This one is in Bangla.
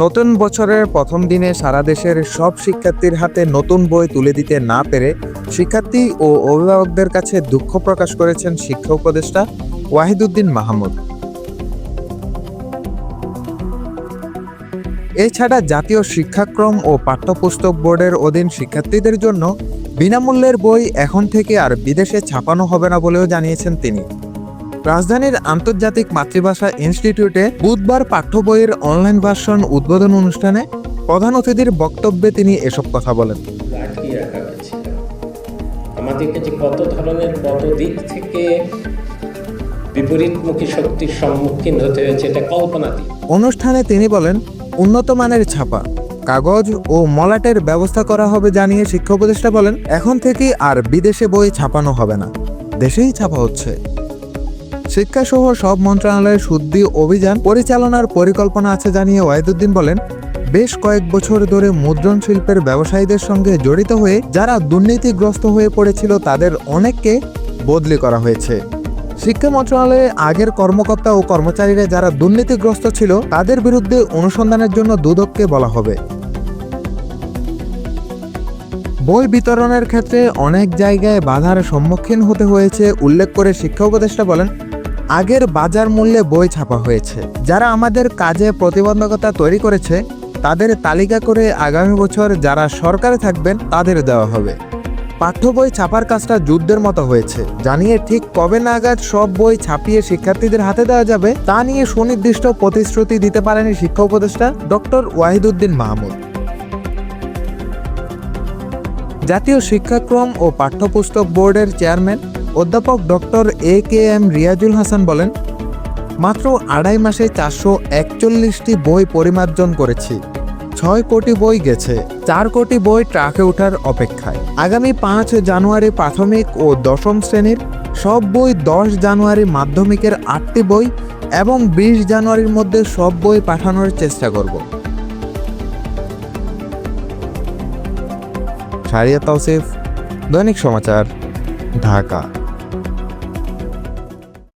নতুন বছরের প্রথম দিনে সারা দেশের সব শিক্ষার্থীর হাতে নতুন বই তুলে দিতে না পেরে শিক্ষার্থী ও অভিভাবকদের কাছে দুঃখ প্রকাশ করেছেন শিক্ষা উপদেষ্টা ওয়াহিদুদ্দিন মাহমুদ। এছাড়া জাতীয় শিক্ষাক্রম ও পাঠ্যপুস্তক বোর্ডের অধীন শিক্ষার্থীদের জন্য বিনামূল্যের বই এখন থেকে আর বিদেশে ছাপানো হবে না বলেও জানিয়েছেন তিনি। রাজধানীর আন্তর্জাতিক মাতৃভাষা ইনস্টিটিউটে বুধবার পাঠ্য বইয়ের অনলাইন ভার্সন উদ্বোধন অনুষ্ঠানে প্রধান অতিথির বক্তব্যে তিনি এসব কথা বলেন। আমাদেরকে যে কত ধরনের কত দিক থেকে বিপরীতমুখী শক্তির সম্মুখীন হতে হয়েছে এটা কল্পনাতীত অনুষ্ঠানে তিনি বলেন উন্নত মানের ছাপা কাগজ ও মলাটের ব্যবস্থা করা হবে জানিয়ে শিক্ষা উপদেষ্টা বলেন এখন থেকে আর বিদেশে বই ছাপানো হবে না। দেশেই ছাপা হচ্ছে। শিক্ষাসহ সব মন্ত্রণালয়ের শুদ্ধি অভিযান পরিচালনার পরিকল্পনা আছে জানিয়ে ওয়াহিদুদ্দিন বলেন, বেশ কয়েক বছর ধরে মুদ্রণ শিল্পের ব্যবসায়ীদের সঙ্গে জড়িত হয়ে যারা দুর্নীতিগ্রস্ত হয়ে পড়েছিল তাদের অনেককে বদলি করা হয়েছে। শিক্ষা মন্ত্রণালয়ে আগের কর্মকর্তা ও কর্মচারীরা যারা দুর্নীতিগ্রস্ত ছিল তাদের বিরুদ্ধে অনুসন্ধানের জন্য দুদককে বলা হবে। বই বিতরণের ক্ষেত্রে অনেক জায়গায় বাধার সম্মুখীন হতে হয়েছে, উল্লেখ করে শিক্ষা উপদেষ্টা বলেন আগের বাজার মূল্যে বই ছাপা হয়েছে। যারা আমাদের কাজে প্রতিবন্ধকতা তৈরি করেছে, তাদের তালিকা করে আগামী বছর যারা সরকারে থাকবেন, তাদের দেওয়া হবে। পাঠ্য বই ছাপার কাজটা যুদ্ধের মতো হয়েছে। জানিয়ে ঠিক কবে নাগাদ সব বই ছাপিয়ে শিক্ষার্থীদের হাতে দেওয়া যাবে, তা নিয়ে সুনির্দিষ্ট প্রতিশ্রুতি দিতে পারেনি শিক্ষা উপদেষ্টা ডক্টর ওয়াহিদুদ্দিন মাহমুদ। জাতীয় শিক্ষাক্রম ও পাঠ্যপুস্তক বোর্ডের চেয়ারম্যান অধ্যাপক doctor A K M Riazul Hasan বলেন, মাত্র আড়াই মাসে চারশো একচল্লিশটি বই পরিমার্জন করেছি। ছয় কোটি বই গেছে, চার কোটি বই ট্রাকে ওঠার অপেক্ষায়। আগামী পাঁচ জানুয়ারি প্রাথমিক ও দশম শ্রেণির সব বই দশ জানুয়ারি মাধ্যমিকের আটটি বই এবং বিশ জানুয়ারির মধ্যে সব বই পাঠানোর চেষ্টা করব। সারিয়া তৌসিফ দৈনিক সমাচার, ঢাকা।